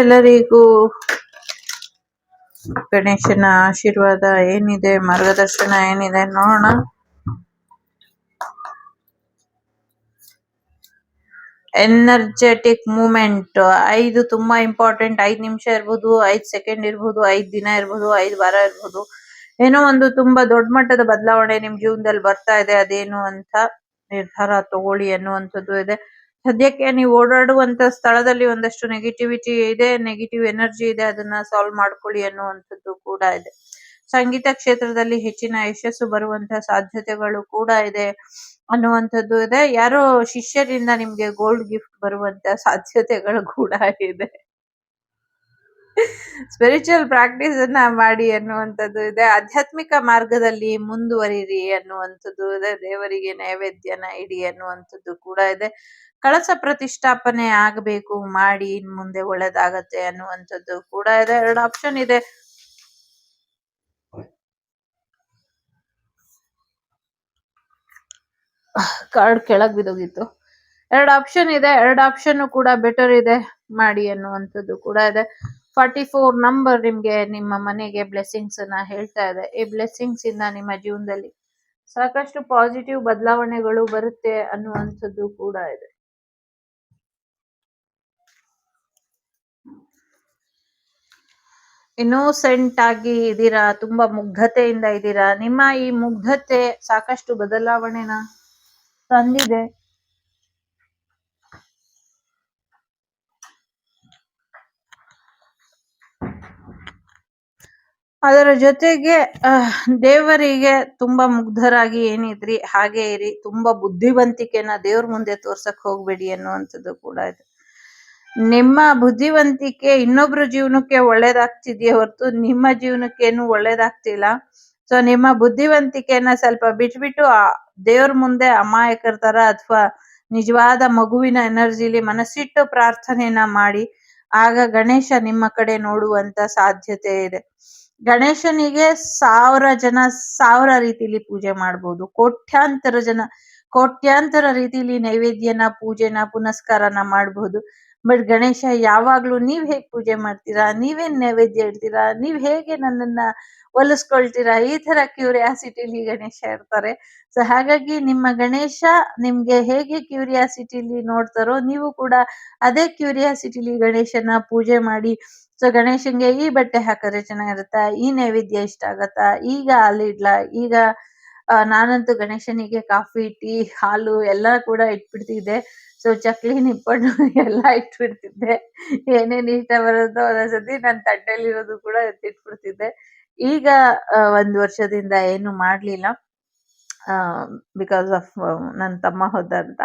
ಎಲ್ಲರಿಗೂ ಗಣೇಶನ ಆಶೀರ್ವಾದ ಏನಿದೆ, ಮಾರ್ಗದರ್ಶನ ಏನಿದೆ ನೋಡೋಣ. ಎನರ್ಜೆಟಿಕ್ ಮೂಮೆಂಟ್ ಐದು ತುಂಬಾ ಇಂಪಾರ್ಟೆಂಟ್ ಐದು ನಿಮಿಷ ಇರ್ಬೋದು, ಐದು ಸೆಕೆಂಡ್ ಇರ್ಬೋದು, ಐದು ದಿನ ಇರ್ಬೋದು, ಐದು ವಾರ ಇರ್ಬೋದು. ಏನೋ ಒಂದು ತುಂಬಾ ದೊಡ್ಡ ಮಟ್ಟದ ಬದಲಾವಣೆ ನಿಮ್ ಜೀವನದಲ್ಲಿ ಬರ್ತಾ ಇದೆ. ಅದೇನು ಅಂತ ನಿರ್ಧಾರ ತಗೊಳ್ಳಿ ಅನ್ನುವಂಥದ್ದು ಇದೆ. ಸದ್ಯಕ್ಕೆ ನೀವು ಓಡಾಡುವಂತ ಸ್ಥಳದಲ್ಲಿ ಒಂದಷ್ಟು ನೆಗೆಟಿವಿಟಿ ಇದೆ ನೆಗೆಟಿವ್ ಎನರ್ಜಿ ಇದೆ, ಅದನ್ನ ಸಾಲ್ವ್ ಮಾಡ್ಕೊಳ್ಳಿ ಅನ್ನುವಂಥದ್ದು ಕೂಡ ಇದೆ. ಸಂಗೀತ ಕ್ಷೇತ್ರದಲ್ಲಿ ಹೆಚ್ಚಿನ ಯಶಸ್ಸು ಬರುವಂತಹ ಸಾಧ್ಯತೆಗಳು ಕೂಡ ಇದೆ ಅನ್ನುವಂಥದ್ದು ಇದೆ. ಯಾರೋ ಶಿಷ್ಯರಿಂದ ನಿಮ್ಗೆ ಗೋಲ್ಡ್ ಗಿಫ್ಟ್ ಬರುವಂತ ಸಾಧ್ಯತೆಗಳು ಕೂಡ ಇದೆ. ಸ್ಪಿರಿಚುವಲ್ ಪ್ರಾಕ್ಟೀಸ್ ಅನ್ನ ಮಾಡಿ ಅನ್ನುವಂಥದ್ದು ಇದೆ. ಆಧ್ಯಾತ್ಮಿಕ ಮಾರ್ಗದಲ್ಲಿ ಮುಂದುವರಿರಿ ಅನ್ನುವಂಥದ್ದು ಇದೆ. ದೇವರಿಗೆ ನೈವೇದ್ಯನ ಇಡಿ ಅನ್ನುವಂಥದ್ದು ಕೂಡ ಇದೆ. ಕಳಸ ಪ್ರತಿಷ್ಠಾಪನೆ ಆಗಬೇಕು, ಮಾಡಿ ಇನ್ ಮುಂದೆ ಒಳ್ಳೇದಾಗತ್ತೆ ಅನ್ನುವಂಥದ್ದು ಕೂಡ ಇದೆ. ಎರಡು ಆಪ್ಷನ್ ಇದೆ. ಕಾರ್ಡ್ ಕೆಳಗ್ ಬಿದೋಗಿತ್ತು ಎರಡು ಆಪ್ಷನ್ ಇದೆ. ಎರಡು ಆಪ್ಷನ್ ಕೂಡ ಬೆಟರ್ ಇದೆ. ಮಾಡಿ ಅನ್ನುವಂಥದ್ದು ಕೂಡ ಇದೆ. ಫಾರ್ಟಿ ಫೋರ್ ನಂಬರ್ ನಿಮ್ಗೆ ನಿಮ್ಮ ಮನೆಗೆ ಬ್ಲೆಸ್ಸಿಂಗ್ಸ್ ಅನ್ನ ಹೇಳ್ತಾ ಇದೆ. ಈ ಬ್ಲೆಸ್ಸಿಂಗ್ಸ್ ಇಂದ ನಿಮ್ಮ ಜೀವನದಲ್ಲಿ ಸಾಕಷ್ಟು ಪಾಸಿಟಿವ್ ಬದಲಾವಣೆಗಳು ಬರುತ್ತೆ ಅನ್ನುವಂಥದ್ದು ಕೂಡ ಇದೆ. ಇನ್ನೋಸೆಂಟ್ ಆಗಿ ಇದ್ದೀರಾ, ತುಂಬಾ ಮುಗ್ಧತೆಯಿಂದ ಇದ್ದೀರಾ, ನಿಮ್ಮ ಈ ಮುಗ್ಧತೆ ಸಾಕಷ್ಟು ಬದಲಾವಣೆನ ತಂದಿದೆ. ಅದರ ಜೊತೆಗೆ ಅಹ್, ದೇವರಿಗೆ ತುಂಬಾ ಮುಗ್ಧರಾಗಿ ಏನಿದ್ರಿ ಹಾಗೆ ಇರಿ ತುಂಬಾ ಬುದ್ಧಿವಂತಿಕೆನ ದೇವ್ರ ಮುಂದೆ ತೋರ್ಸಕ್ ಹೋಗ್ಬೇಡಿ ಅನ್ನುವಂಥದ್ದು ಕೂಡ ಇದೆ. ನಿಮ್ಮ ಬುದ್ಧಿವಂತಿಕೆ ಇನ್ನೊಬ್ರ ಜೀವನಕ್ಕೆ ಒಳ್ಳೇದಾಗ್ತಿದೆಯೇ ಹೊರತು ನಿಮ್ಮ ಜೀವನಕ್ಕೇನು ಒಳ್ಳೇದಾಗ್ತಿಲ್ಲ. ಸೊ ನಿಮ್ಮ ಬುದ್ಧಿವಂತಿಕೆನ ಸ್ವಲ್ಪ ಬಿಟ್ಬಿಟ್ಟು ಆ ದೇವ್ರ ಮುಂದೆ ಅಮಾಯಕರ ತರ ಅಥವಾ ನಿಜವಾದ ಮಗುವಿನ ಎನರ್ಜಿಲಿ ಮನಸ್ಸಿಟ್ಟು ಪ್ರಾರ್ಥನೆಯನ್ನ ಮಾಡಿ ಆಗ ಗಣೇಶ ನಿಮ್ಮ ಕಡೆ ನೋಡುವಂತ ಸಾಧ್ಯತೆ ಇದೆ. ಗಣೇಶನಿಗೆ ಸಾವಿರ ಜನ, ಸಾವಿರ ರೀತಿಲಿ ಪೂಜೆ ಮಾಡ್ಬೋದು. ಕೋಟ್ಯಾಂತರ ಜನ, ಕೋಟ್ಯಾಂತರ ರೀತಿಲಿ ನೈವೇದ್ಯನ, ಪೂಜೆನ, ಪುನಸ್ಕಾರನ ಮಾಡಬಹುದು ಬಟ್ ಗಣೇಶ ಯಾವಾಗ್ಲೂ ನೀವ್ ಹೇಗ್ ಪೂಜೆ ಮಾಡ್ತೀರಾ? ನೀವೇನ್ ನೈವೇದ್ಯ ಇಡ್ತೀರಾ ನೀವ್ ಹೇಗೆ ನನ್ನನ್ನ ಒಲಿಸ್ಕೊಳ್ತೀರಾ? ಈ ತರ ಕ್ಯೂರಿಯಾಸಿಟಿಲಿ ಗಣೇಶ ಇರ್ತಾರೆ. ಸೊ ಹಾಗಾಗಿ ನಿಮ್ಮ ಗಣೇಶ ನಿಮ್ಗೆ ಹೇಗೆ ಕ್ಯೂರಿಯಾಸಿಟಿಲಿ ನೋಡ್ತಾರೋ ನೀವು ಕೂಡ ಅದೇ ಕ್ಯೂರಿಯಾಸಿಟಿಲಿ ಗಣೇಶನ ಪೂಜೆ ಮಾಡಿ. ಸೊ ಗಣೇಶನ್ಗೆ ಈ ಬಟ್ಟೆ ಹಾಕಿದ್ರೆ ಚೆನ್ನಾಗಿರುತ್ತಾ? ಈ ನೈವೇದ್ಯ ಇಷ್ಟ ಆಗತ್ತಾ? ಈಗ ಅಲ್ಲಿ ಇಡ್ಲಾ? ಈಗ ನಾನಂತೂ ಗಣೇಶನಿಗೆ ಕಾಫಿ, ಟೀ, ಹಾಲು ಎಲ್ಲ ಕೂಡ ಇಟ್ಬಿಡ್ತಿದ್ದೆ. ಸೊ ಚಕ್ಲಿ ನಿಪ್ಪಟ್ಟು ಎಲ್ಲ ಇಟ್ಬಿಡ್ತಿದ್ದೆ. ಏನೇನ್ ಇಷ್ಟ ಬರುತ್ತೋ ಒಂದೊಂದ್ಸತಿ ನನ್ನ ತಟ್ಟೆಲಿರೋದು ಕೂಡ ಎತ್ತಿಟ್ಬಿಡ್ತಿದ್ದೆ. ಈಗ ಒಂದ್ ವರ್ಷದಿಂದ ಏನು ಮಾಡ್ಲಿಲ್ಲ. ಬಿಕಾಸ್ ಆಫ್ ನನ್ನ ತಮ್ಮ ಹೋದ ಅಂತ.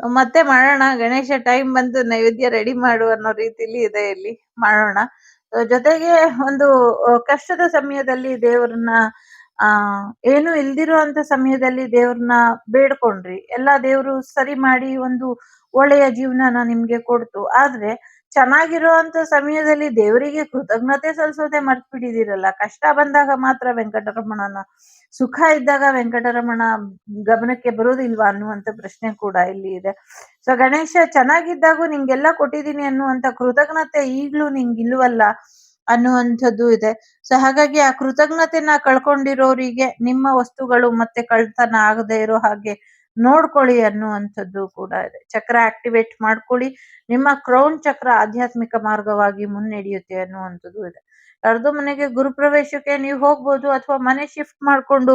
ಮತ್ತೆ ಮಾಡೋಣ, ಗಣೇಶ ಟೈಮ್ ಬಂದು ನೈವೇದ್ಯ ರೆಡಿ ಮಾಡು ಅನ್ನೋ ರೀತಿಲಿ ಇದೆ ಇಲ್ಲಿ. ಮಾಡೋಣ. ಜೊತೆಗೆ ಒಂದು ಕಷ್ಟದ ಸಮಯದಲ್ಲಿ ದೇವ್ರನ್ನ ಆ, ಏನು ಇಲ್ದಿರೋ ಅಂತ ಸಮಯದಲ್ಲಿ ದೇವ್ರನ್ನ ಬೇಡ್ಕೊಂಡ್ರಿ. ಎಲ್ಲಾ ದೇವ್ರು ಸರಿ ಮಾಡಿ ಒಂದು ಒಳ್ಳೆಯ ಜೀವನನ ನಿಮ್ಗೆ ಕೊಡ್ತು. ಆದ್ರೆ ಚೆನ್ನಾಗಿರೋ ಅಂತ ಸಮಯದಲ್ಲಿ ದೇವರಿಗೆ ಕೃತಜ್ಞತೆ ಸಲ್ಸೋದೆ ಮರ್ತ್ ಬಿಡಿದಿರಲ್ಲ ಕಷ್ಟ ಬಂದಾಗ ಮಾತ್ರ ವೆಂಕಟರಮಣನ, ಸುಖ ಇದ್ದಾಗ ವೆಂಕಟರಮಣ ಗಮನಕ್ಕೆ ಬರೋದಿಲ್ವಾ ಅನ್ನುವಂತ ಪ್ರಶ್ನೆ ಕೂಡ ಇಲ್ಲಿ ಇದೆ. ಸೊ ಗಣೇಶ ಚೆನ್ನಾಗಿದ್ದಾಗೂ ನಿಂಗೆಲ್ಲ ಕೊಟ್ಟಿದ್ದೀನಿ ಅನ್ನುವಂತ ಕೃತಜ್ಞತೆ ಈಗ್ಲೂ ನಿಂಗಿಲ್ವಲ್ಲ ಅನ್ನುವಂಥದ್ದು ಇದೆ. ಸೊ ಹಾಗಾಗಿ ಆ ಕೃತಜ್ಞತೆನ ಕಳ್ಕೊಂಡಿರೋರಿಗೆ ನಿಮ್ಮ ವಸ್ತುಗಳು ಮತ್ತೆ ಕಳ್ತನ ಆಗದೆ ಇರೋ ಹಾಗೆ ನೋಡ್ಕೊಳ್ಳಿ ಅನ್ನುವಂಥದ್ದು ಕೂಡ ಇದೆ. ಚಕ್ರ ಆಕ್ಟಿವೇಟ್ ಮಾಡ್ಕೊಳ್ಳಿ. ನಿಮ್ಮ ಕ್ರೌನ್ ಚಕ್ರ ಆಧ್ಯಾತ್ಮಿಕ ಮಾರ್ಗವಾಗಿ ಮುನ್ನಡೆಯುತ್ತೆ ಅನ್ನುವಂಥದ್ದು ಇದೆ. ಕರೆದು ಮನೆಗೆ ಗುರುಪ್ರವೇಶಕ್ಕೆ ನೀವು ಹೋಗ್ಬೋದು ಅಥವಾ ಮನೆ ಶಿಫ್ಟ್ ಮಾಡ್ಕೊಂಡು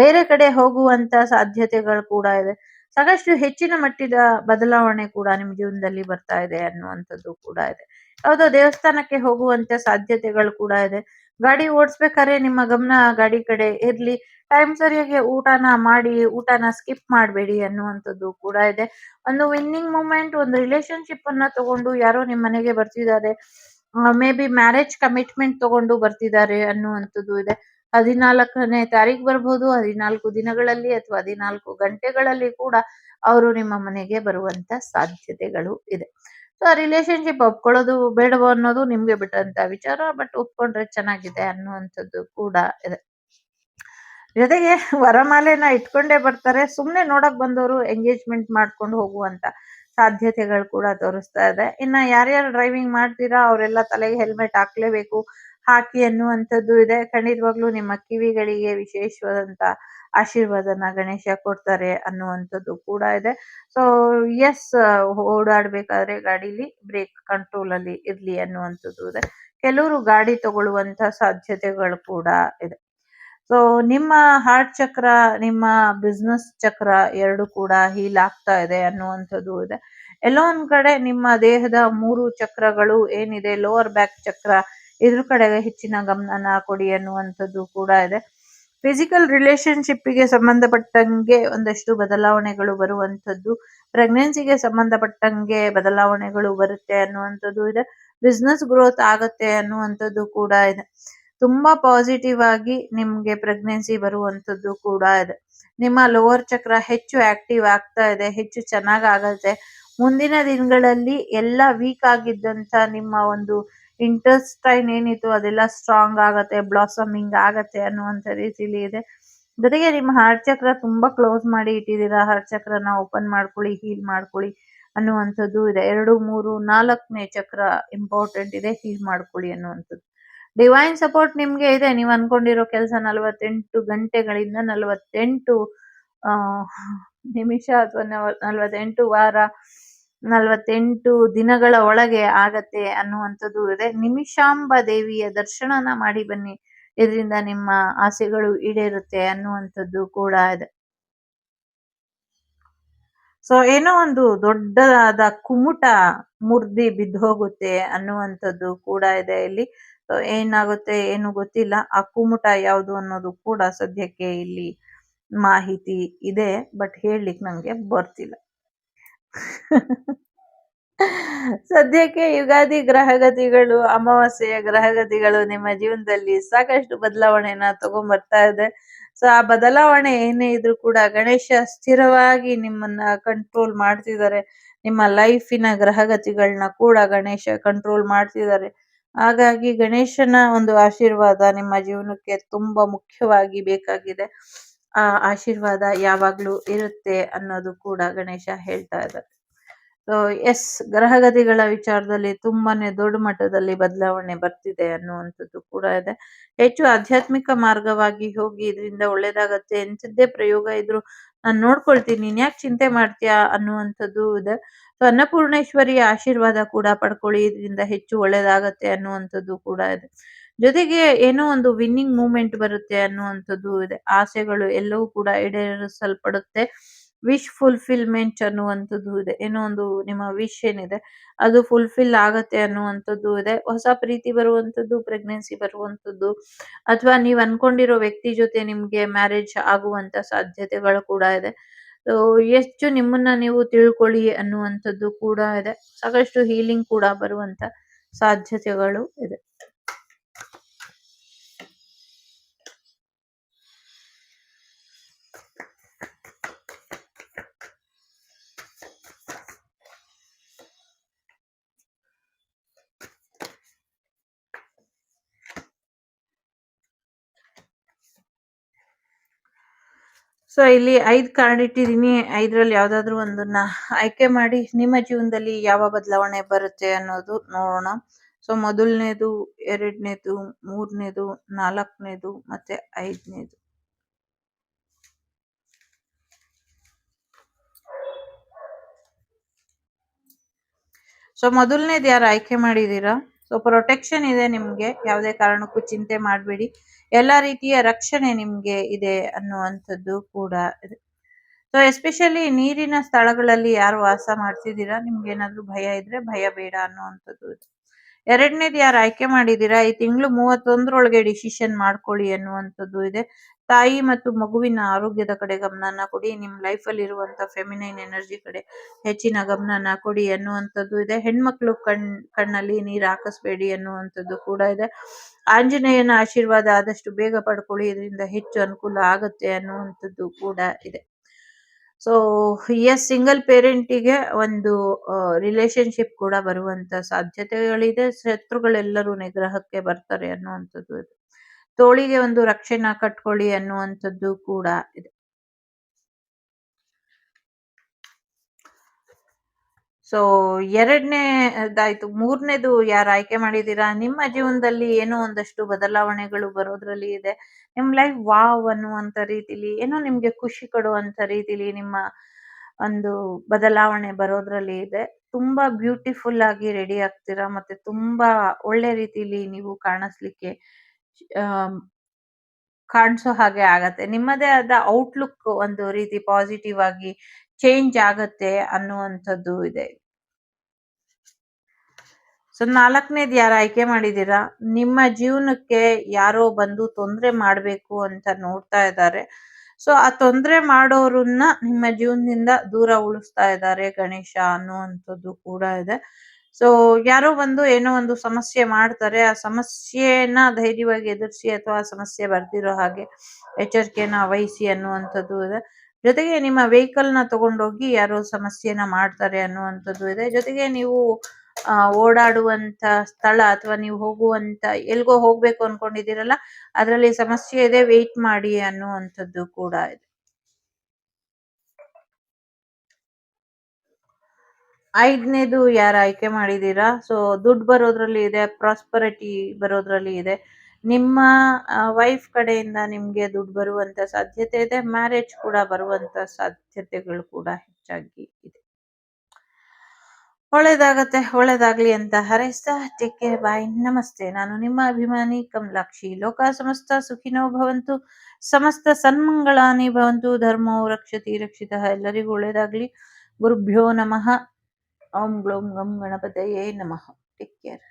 ಬೇರೆ ಕಡೆ ಹೋಗುವಂತ ಸಾಧ್ಯತೆಗಳು ಕೂಡ ಇದೆ. ಸಾಕಷ್ಟು ಹೆಚ್ಚಿನ ಮಟ್ಟದ ಬದಲಾವಣೆ ಕೂಡ ನಿಮ್ಮ ಜೀವನದಲ್ಲಿ ಬರ್ತಾ ಇದೆ ಅನ್ನುವಂಥದ್ದು ಕೂಡ ಇದೆ. ಯಾವುದೋ ದೇವಸ್ಥಾನಕ್ಕೆ ಹೋಗುವಂತ ಸಾಧ್ಯತೆಗಳು ಕೂಡ ಇದೆ. ಗಾಡಿ ಓಡಿಸ್ಬೇಕಾದ್ರೆ ನಿಮ್ಮ ಗಮನ ಗಾಡಿ ಕಡೆ ಇರ್ಲಿ. ಟೈಮ್ ಸರಿಯಾಗಿ ಊಟನ ಮಾಡಿ, ಊಟನ ಸ್ಕಿಪ್ ಮಾಡಬೇಡಿ ಅನ್ನುವಂಥದ್ದು ಕೂಡ ಇದೆ. ಒಂದು ವಿನ್ನಿಂಗ್ ಮೂಮೆಂಟ್ ಒಂದು ರಿಲೇಶನ್ಶಿಪ್ ಅನ್ನ ತಗೊಂಡು ಯಾರೋ ನಿಮ್ ಮನೆಗೆ ಬರ್ತಿದ್ದಾರೆ. ಮೇ ಬಿ ಮ್ಯಾರೇಜ್ ಕಮಿಟ್ಮೆಂಟ್ ತಗೊಂಡು ಬರ್ತಿದ್ದಾರೆ ಅನ್ನುವಂಥದ್ದು ಇದೆ. ಹದಿನಾಲ್ಕನೇ ತಾರೀಕು ಬರ್ಬೋದು, ಹದಿನಾಲ್ಕು ದಿನಗಳಲ್ಲಿ ಅಥವಾ ಹದಿನಾಲ್ಕು ಗಂಟೆಗಳಲ್ಲಿ ಕೂಡ ಅವರು ನಿಮ್ಮ ಮನೆಗೆ ಬರುವಂತ ಸಾಧ್ಯತೆಗಳು ಇದೆ. ಸೊ ರಿಲೇಶನ್ಶಿಪ್ ಒಪ್ಕೊಳ್ಳೋದು ಬೇಡವೋ ಅನ್ನೋದು ನಿಮ್ಗೆ ಬಿಟ್ಟಂತ ವಿಚಾರ ಬಟ್ ಒಪ್ಕೊಂಡ್ರೆ ಚೆನ್ನಾಗಿದೆ ಅನ್ನುವಂಥದ್ದು ಕೂಡ ಇದೆ. ಜೊತೆಗೆ ವರಮಾಲೆನ ಇಟ್ಕೊಂಡೇ ಬರ್ತಾರೆ. ಸುಮ್ನೆ ನೋಡಕ್ ಬಂದವರು ಎಂಗೇಜ್ಮೆಂಟ್ ಮಾಡ್ಕೊಂಡು ಹೋಗುವಂತ ಸಾಧ್ಯತೆಗಳು ಕೂಡ ತೋರಿಸ್ತಾ ಇದೆ. ಇನ್ನ ಯಾರ್ಯಾರು ಡ್ರೈವಿಂಗ್ ಮಾಡ್ತೀರಾ, ಅವರೆಲ್ಲ ತಲೆಗೆ ಹೆಲ್ಮೆಟ್ ಹಾಕ್ಲೇಬೇಕು, ಹಾಕಿ ಅನ್ನುವಂಥದ್ದು ಇದೆ. ಖಂಡಿತವಾಗ್ಲೂ ನಿಮ್ಮ ಕಿವಿಗಳಿಗೆ ವಿಶೇಷವಾದಂತ ಆಶೀರ್ವಾದನ ಗಣೇಶ ಕೊಡ್ತಾರೆ ಅನ್ನುವಂಥದ್ದು ಕೂಡ ಇದೆ. ಸೊ ಎಸ್ ಓಡಾಡ್ಬೇಕಾದ್ರೆ ಗಾಡಿಲಿ ಬ್ರೇಕ್ ಕಂಟ್ರೋಲ್ ಅಲ್ಲಿ ಇರ್ಲಿ ಅನ್ನುವಂಥದ್ದು ಇದೆ. ಕೆಲವರು ಗಾಡಿ ತಗೊಳ್ಳುವಂತ ಸಾಧ್ಯತೆಗಳು ಕೂಡ ಇದೆ. ಸೊ ನಿಮ್ಮ ಹಾರ್ಟ್ ಚಕ್ರ, ನಿಮ್ಮ ಬಿಸ್ನೆಸ್ ಚಕ್ರ ಎರಡು ಕೂಡ ಹೀಲ್ ಆಗ್ತಾ ಇದೆ ಅನ್ನುವಂಥದ್ದು ಇದೆ. ಎಲ್ಲೋ ಒಂದ್ ಕಡೆ ನಿಮ್ಮ ದೇಹದ ಮೂರು ಚಕ್ರಗಳು ಏನಿದೆ ಲೋವರ್ ಬ್ಯಾಕ್ ಚಕ್ರ, ಇದ್ರ ಕಡೆಗೆ ಹೆಚ್ಚಿನ ಗಮನನ ಕೊಡಿ ಅನ್ನುವಂಥದ್ದು ಕೂಡ ಇದೆ. ಫಿಸಿಕಲ್ ರಿಲೇಶನ್ಶಿಪ್ಗೆ ಸಂಬಂಧಪಟ್ಟಂಗೆ ಒಂದಷ್ಟು ಬದಲಾವಣೆಗಳು ಬರುವಂತದ್ದು ಪ್ರೆಗ್ನೆನ್ಸಿಗೆ ಸಂಬಂಧಪಟ್ಟಂಗೆ ಬದಲಾವಣೆಗಳು ಬರುತ್ತೆ ಅನ್ನುವಂಥದ್ದು. ಇದೆ. ಬಿಸ್ನೆಸ್ ಗ್ರೋತ್ ಆಗುತ್ತೆ ಅನ್ನುವಂಥದ್ದು ಕೂಡ ಇದೆ. ತುಂಬಾ ಪಾಸಿಟಿವ್ ಆಗಿ ನಿಮ್ಗೆ ಪ್ರೆಗ್ನೆನ್ಸಿ ಬರುವಂತದ್ದು ಕೂಡ ಇದೆ. ನಿಮ್ಮ ಲೋವರ್ ಚಕ್ರ ಹೆಚ್ಚು ಆಕ್ಟಿವ್ ಆಗ್ತಾ ಇದೆ, ಹೆಚ್ಚು ಚೆನ್ನಾಗ್ ಆಗತ್ತೆ. ಮುಂದಿನ ದಿನಗಳಲ್ಲಿ ಎಲ್ಲ ವೀಕ್ ಆಗಿದ್ದಂತ ನಿಮ್ಮ ಒಂದು ಇಂಟೆಸ್ಟೈನ್ ಏನಿತ್ತು ಅದೆಲ್ಲ ಸ್ಟ್ರಾಂಗ್ ಆಗತ್ತೆ ಬ್ಲಾಸಮಿಂಗ್ ಆಗತ್ತೆ ಅನ್ನುವಂತ ರೀತಿಲಿ ಇದೆ. ಜೊತೆಗೆ ನಿಮ್ಮ ಹಾರ್ಟ್ ಚಕ್ರ ತುಂಬಾ ಕ್ಲೋಸ್ ಮಾಡಿ ಇಟ್ಟಿದ್ದೀರಾ? ಹಾರ್ಟ್ ಚಕ್ರನ ಓಪನ್ ಮಾಡ್ಕೊಳ್ಳಿ ಹೀಲ್ ಮಾಡ್ಕೊಳ್ಳಿ ಅನ್ನುವಂಥದ್ದು ಇದೆ. ಎರಡು, ಮೂರು, ನಾಲ್ಕನೇ ಚಕ್ರ ಇಂಪಾರ್ಟೆಂಟ್ ಇದೆ. ಹೀಲ್ ಮಾಡ್ಕೊಳ್ಳಿ ಅನ್ನುವಂಥದ್ದು. ಡಿವೈನ್ ಸಪೋರ್ಟ್ ನಿಮ್ಗೆ ಇದೆ. ನೀವು ಅನ್ಕೊಂಡಿರೋ ಕೆಲಸ ನಲವತ್ತೆಂಟು ಗಂಟೆಗಳಿಂದ ನಲವತ್ತೆಂಟು ನಿಮಿಷ ಅಥವಾ ನಲವತ್ತೆಂಟು ವಾರ ನಲವತ್ತೆಂಟು ದಿನಗಳ ಒಳಗೆ ಆಗತ್ತೆ ಅನ್ನುವಂಥದ್ದು ಇದೆ. ನಿಮಿಷಾಂಬ ದೇವಿಯ ದರ್ಶನನ ಮಾಡಿ ಬನ್ನಿ. ಇದರಿಂದ ನಿಮ್ಮ ಆಸೆಗಳು ಈಡೇರುತ್ತೆ ಅನ್ನುವಂಥದ್ದು ಕೂಡ ಇದೆ. ಸೊ ಏನೋ ಒಂದು ದೊಡ್ಡದಾದ ಕುಮುಟ ಮುರ್ದಿ ಬಿದ್ದು ಹೋಗುತ್ತೆ ಅನ್ನುವಂಥದ್ದು ಕೂಡ ಇದೆ ಇಲ್ಲಿ. ಸೊ ಏನಾಗುತ್ತೆ ಏನು ಗೊತ್ತಿಲ್ಲ. ಆ ಕುಮುಟ ಯಾವುದು ಅನ್ನೋದು ಕೂಡ ಸದ್ಯಕ್ಕೆ ಇಲ್ಲಿ ಮಾಹಿತಿ ಇದೆ. ಬಟ್ ಹೇಳಲಿಕ್ಕೆ ನನಗೆ ಬರ್ತಿಲ್ಲ. ಸದ್ಯಕ್ಕೆ ಯುಗಾದಿ ಗ್ರಹಗತಿಗಳು, ಅಮಾವಾಸ್ಯೆಯ ಗ್ರಹಗತಿಗಳು ನಿಮ್ಮ ಜೀವನದಲ್ಲಿ ಸಾಕಷ್ಟು ಬದಲಾವಣೆಯನ್ನ ತಗೊಂಡ್ಬರ್ತಾ ಇದೆ. ಸೊ ಆ ಬದಲಾವಣೆ ಏನೇ ಇದ್ರೂ ಕೂಡ ಗಣೇಶ ಸ್ಥಿರವಾಗಿ ನಿಮ್ಮನ್ನ ಕಂಟ್ರೋಲ್ ಮಾಡ್ತಿದ್ದಾರೆ. ನಿಮ್ಮ ಲೈಫಿನ ಗ್ರಹಗತಿಗಳನ್ನ ಕೂಡ ಗಣೇಶ ಕಂಟ್ರೋಲ್ ಮಾಡ್ತಿದ್ದಾರೆ. ಹಾಗಾಗಿ ಗಣೇಶನ ಒಂದು ಆಶೀರ್ವಾದ ನಿಮ್ಮ ಜೀವನಕ್ಕೆ ತುಂಬಾ ಮುಖ್ಯವಾಗಿ ಬೇಕಾಗಿದೆ. ಆ ಆಶೀರ್ವಾದ ಯಾವಾಗ್ಲೂ ಇರುತ್ತೆ ಅನ್ನೋದು ಕೂಡ ಗಣೇಶ ಹೇಳ್ತಾ ಇದ್ದಾರೆ. ಸೊ ಎಸ್ ಗ್ರಹಗತಿಗಳ ವಿಚಾರದಲ್ಲಿ ತುಂಬಾನೇ ದೊಡ್ಡ ಮಟ್ಟದಲ್ಲಿ ಬದಲಾವಣೆ ಬರ್ತಿದೆ ಅನ್ನುವಂಥದ್ದು ಕೂಡ ಇದೆ. ಹೆಚ್ಚು ಆಧ್ಯಾತ್ಮಿಕ ಮಾರ್ಗವಾಗಿ ಹೋಗಿ ಇದರಿಂದ ಒಳ್ಳೇದಾಗತ್ತೆ ಎಂಥದ್ದೇ ಪ್ರಯೋಗ ಇದ್ರು ನಾನು ನೋಡ್ಕೊಳ್ತೀನಿ, ನೀನ್ ಯಾಕೆ ಚಿಂತೆ ಮಾಡ್ತೀಯಾ ಅನ್ನುವಂಥದ್ದು ಇದೆ. ಸೊ ಅನ್ನಪೂರ್ಣೇಶ್ವರಿಯ ಆಶೀರ್ವಾದ ಕೂಡ ಪಡ್ಕೊಳ್ಳಿ, ಇದರಿಂದ ಹೆಚ್ಚು ಒಳ್ಳೇದಾಗತ್ತೆ ಅನ್ನುವಂಥದ್ದು ಕೂಡ ಇದೆ. ಜೊತೆಗೆ ಏನೋ ಒಂದು ವಿನ್ನಿಂಗ್ ಮೂಮೆಂಟ್ ಬರುತ್ತೆ ಅನ್ನುವಂಥದ್ದು ಇದೆ. ಆಸೆಗಳು ಎಲ್ಲವೂ ಕೂಡ ಈಡೇರಿಸಲ್ಪಡುತ್ತೆ. ವಿಶ್ ಫುಲ್ಫಿಲ್ಮೆಂಟ್ ಅನ್ನುವಂಥದ್ದು ಇದೆ. ಏನೋ ಒಂದು ನಿಮ್ಮ ವಿಶ್ ಏನಿದೆ, ಅದು ಫುಲ್ಫಿಲ್ ಆಗತ್ತೆ ಅನ್ನುವಂಥದ್ದು ಇದೆ. ಹೊಸ ಪ್ರೀತಿ ಬರುವಂಥದ್ದು ಪ್ರೆಗ್ನೆನ್ಸಿ ಬರುವಂಥದ್ದು, ಅಥವಾ ನೀವು ಅನ್ಕೊಂಡಿರೋ ವ್ಯಕ್ತಿ ಜೊತೆ ನಿಮ್ಗೆ ಮ್ಯಾರೇಜ್ ಆಗುವಂತ ಸಾಧ್ಯತೆಗಳು ಕೂಡ ಇದೆ. ಎಷ್ಟು ನಿಮ್ಮನ್ನ ನೀವು ತಿಳ್ಕೊಳ್ಳಿ ಅನ್ನುವಂಥದ್ದು ಕೂಡ ಇದೆ. ಸಾಕಷ್ಟು ಹೀಲಿಂಗ್ ಕೂಡ ಬರುವಂತ ಸಾಧ್ಯತೆಗಳು ಇದೆ. ಸೊ ಇಲ್ಲಿ ಐದು ಕಾರ್ಡ್ ಇಟ್ಟಿದೀನಿ ಐದರಲ್ಲಿ ಯಾವ್ದಾದ್ರು ಒಂದನ್ನ ಆಯ್ಕೆ ಮಾಡಿ ನಿಮ್ಮ ಜೀವನದಲ್ಲಿ ಯಾವ ಬದಲಾವಣೆ ಬರುತ್ತೆ ಅನ್ನೋದು ನೋಡೋಣ. ಸೊ ಮೊದಲನೇದು, ಎರಡನೇದು, ಮೂರನೇದು, ನಾಲ್ಕನೇದು, ಮತ್ತೆ ಐದನೇದು. ಸೊ ಮೊದಲನೇದು ಯಾರು ಆಯ್ಕೆ ಮಾಡಿದೀರಾ ಸೊ ಪ್ರೊಟೆಕ್ಷನ್ ಇದೆ ನಿಮ್ಗೆ, ಯಾವುದೇ ಕಾರಣಕ್ಕೂ ಚಿಂತೆ ಮಾಡಬೇಡಿ. ಎಲ್ಲಾ ರೀತಿಯ ರಕ್ಷಣೆ ನಿಮ್ಗೆ ಇದೆ ಅನ್ನುವಂಥದ್ದು ಕೂಡ ಇದೆ. ಸೊ ಎಸ್ಪೆಷಲಿ ನೀರಿನ ಸ್ಥಳಗಳಲ್ಲಿ ಯಾರು ವಾಸ ಮಾಡ್ತಿದ್ದೀರಾ? ನಿಮ್ಗೆ ಏನಾದ್ರು ಭಯ ಇದ್ರೆ ಭಯ ಬೇಡ ಅನ್ನುವಂಥದ್ದು ಎರಡನೇದು ಯಾರು ಆಯ್ಕೆ ಮಾಡಿದ್ದೀರಾ? ಈ ತಿಂಗಳು ಮೂವತ್ತೊಂದರೊಳಗೆ ಡಿಸಿಷನ್ ಮಾಡ್ಕೊಳ್ಳಿ ಅನ್ನುವಂಥದ್ದು ಇದೆ. ತಾಯಿ ಮತ್ತು ಮಗುವಿನ ಆರೋಗ್ಯದ ಕಡೆ ಗಮನನ ಕೊಡಿ. ನಿಮ್ ಲೈಫ್ ಅಲ್ಲಿ ಇರುವಂತ ಫೆಮಿನೈನ್ ಎನರ್ಜಿ ಕಡೆ ಹೆಚ್ಚಿನ ಗಮನನ ಕೊಡಿ ಅನ್ನುವಂಥದ್ದು ಇದೆ. ಹೆಣ್ಮಕ್ಳು ಕಣ್, ಕಣ್ಣಲ್ಲಿ ನೀರ್ ಹಾಕಿಸ್ಬೇಡಿ ಅನ್ನುವಂಥದ್ದು ಕೂಡ ಇದೆ. ಆಂಜನೇಯನ ಆಶೀರ್ವಾದ ಆದಷ್ಟು ಬೇಗ ಪಡ್ಕೊಳ್ಳಿ ಇದರಿಂದ ಹೆಚ್ಚು ಅನುಕೂಲ ಆಗುತ್ತೆ ಅನ್ನುವಂಥದ್ದು ಕೂಡ ಇದೆ. ಸೊ ಎಸ್ ಸಿಂಗಲ್ ಪೇರೆಂಟಿಗೆ ಒಂದು ರಿಲೇಶನ್ಶಿಪ್ ಕೂಡ ಬರುವಂತ ಸಾಧ್ಯತೆಗಳಿದೆ. ಶತ್ರುಗಳೆಲ್ಲರೂ ನಿಗ್ರಹಕ್ಕೆ ಬರ್ತಾರೆ ಅನ್ನುವಂಥದ್ದು ಇದೆ. ತೋಳಿಗೆ ಒಂದು ರಕ್ಷಣಾ ಕಟ್ಕೊಳ್ಳಿ ಅನ್ನುವಂಥದ್ದು ಕೂಡ ಇದೆ. ಸೊ ಎರಡನೇದಾಯ್ತು, ಮೂರನೇದು ಯಾರು ಆಯ್ಕೆ ಮಾಡಿದೀರಾ ನಿಮ್ಮ ಜೀವನದಲ್ಲಿ ಏನೋ ಒಂದಷ್ಟು ಬದಲಾವಣೆಗಳು ಬರೋದ್ರಲ್ಲಿ ಇದೆ. ನಿಮ್ ಲೈಫ್ ವಾವ್ ಅನ್ನುವಂತ ರೀತಿಲಿ, ಏನೋ ನಿಮ್ಗೆ ಖುಷಿ ಕೊಡುವಂತ ರೀತಿಲಿ ನಿಮ್ಮ ಒಂದು ಬದಲಾವಣೆ ಬರೋದ್ರಲ್ಲಿ ಇದೆ. ತುಂಬಾ ಬ್ಯೂಟಿಫುಲ್ ಆಗಿ ರೆಡಿ ಆಗ್ತೀರಾ? ಮತ್ತೆ ತುಂಬಾ ಒಳ್ಳೆ ರೀತಿಲಿ ನೀವು ಕಾಣಿಸ್ಲಿಕ್ಕೆ ಕಾಣಿಸೋ ಹಾಗೆ ಆಗತ್ತೆ. ನಿಮ್ಮದೇ ಆದ ಔಟ್ಲುಕ್ ಒಂದು ರೀತಿ ಪಾಸಿಟಿವ್ ಆಗಿ ಚೇಂಜ್ ಆಗತ್ತೆ ಅನ್ನುವಂಥದ್ದು ಇದೆ. ಸೊ ನಾಲ್ಕನೇದು ಯಾರು ಆಯ್ಕೆ ಮಾಡಿದ್ದೀರಾ? ನಿಮ್ಮ ಜೀವನಕ್ಕೆ ಯಾರೋ ಬಂದು ತೊಂದರೆ ಮಾಡ್ಬೇಕು ಅಂತ ನೋಡ್ತಾ ಇದ್ದಾರೆ. ಸೊ ಆ ತೊಂದರೆ ಮಾಡೋರನ್ನ ನಿಮ್ಮ ಜೀವನದಿಂದ ದೂರ ಉಳಿಸ್ತಾ ಇದ್ದಾರೆ ಗಣೇಶ ಅನ್ನುವಂಥದ್ದು ಕೂಡ ಇದೆ. ಸೊ ಯಾರೋ ಒಂದು ಏನೋ ಒಂದು ಸಮಸ್ಯೆ ಮಾಡ್ತಾರೆ, ಆ ಸಮಸ್ಯೆನ ಧೈರ್ಯವಾಗಿ ಎದುರಿಸಿ ಅಥವಾ ಆ ಸಮಸ್ಯೆ ಬರ್ದಿರೋ ಹಾಗೆ ಎಚ್ಚರಿಕೆನ ವಹಿಸಿ ಅನ್ನುವಂಥದ್ದು ಇದೆ. ಜೊತೆಗೆ ನಿಮ್ಮ ವೆಹಿಕಲ್ನ ತಗೊಂಡೋಗಿ ಯಾರೋ ಸಮಸ್ಯೆನ ಮಾಡ್ತಾರೆ ಅನ್ನುವಂಥದ್ದು ಇದೆ. ಜೊತೆಗೆ ನೀವು ಓಡಾಡುವಂತ ಸ್ಥಳ ಅಥವಾ ನೀವು ಹೋಗುವಂತ ಎಲ್ಗೋ ಹೋಗ್ಬೇಕು ಅನ್ಕೊಂಡಿದ್ದೀರಲ್ಲ, ಅದರಲ್ಲಿ ಸಮಸ್ಯೆ ಇದೆ ವೆಯ್ಟ್ ಮಾಡಿ ಅನ್ನುವಂಥದ್ದು ಕೂಡ ಇದೆ. ಐದನೇದು ಯಾರು ಆಯ್ಕೆ ಮಾಡಿದೀರಾ? ಸೊ ದುಡ್ಡು ಬರೋದ್ರಲ್ಲಿ ಇದೆ ಪ್ರಾಸ್ಪರಿಟಿ ಬರೋದ್ರಲ್ಲಿ ಇದೆ. ನಿಮ್ಮ ವೈಫ್ ಕಡೆಯಿಂದ ನಿಮ್ಗೆ ದುಡ್ಡು ಬರುವಂತ ಸಾಧ್ಯತೆ ಇದೆ ಮ್ಯಾರೇಜ್ ಕೂಡ ಬರುವಂತ ಸಾಧ್ಯತೆಗಳು ಕೂಡ ಹೆಚ್ಚಾಗಿ ಇದೆ. ಒಳ್ಳೇದಾಗತ್ತೆ, ಒಳ್ಳೇದಾಗ್ಲಿ ಅಂತ ಹಾರೈಸ್ತಾ ಟೇಕ್ ಕೇರ್ ಬಾಯ್ ನಮಸ್ತೆ. ನಾನು ನಿಮ್ಮ ಅಭಿಮಾನಿ ಕಮಲಾಕ್ಷಿ. ಲೋಕ ಸಮಸ್ತ ಸುಖಿನೋ ಭವಂತು, ಸಮಸ್ತ ಸನ್ಮಂಗಳಾನಿ ಭವಂತು, ಧರ್ಮೋ ರಕ್ಷತಿ ರಕ್ಷಿತ. ಎಲ್ಲರಿಗೂ ಒಳ್ಳೇದಾಗ್ಲಿ. ಗುರುಭ್ಯೋ ನಮಃ. ಓಂ ಗ್ಲೋಂ ಗಂ ಗಣಪತಯೇ ನಮಃ ಟೇಕ್ ಕೇರ್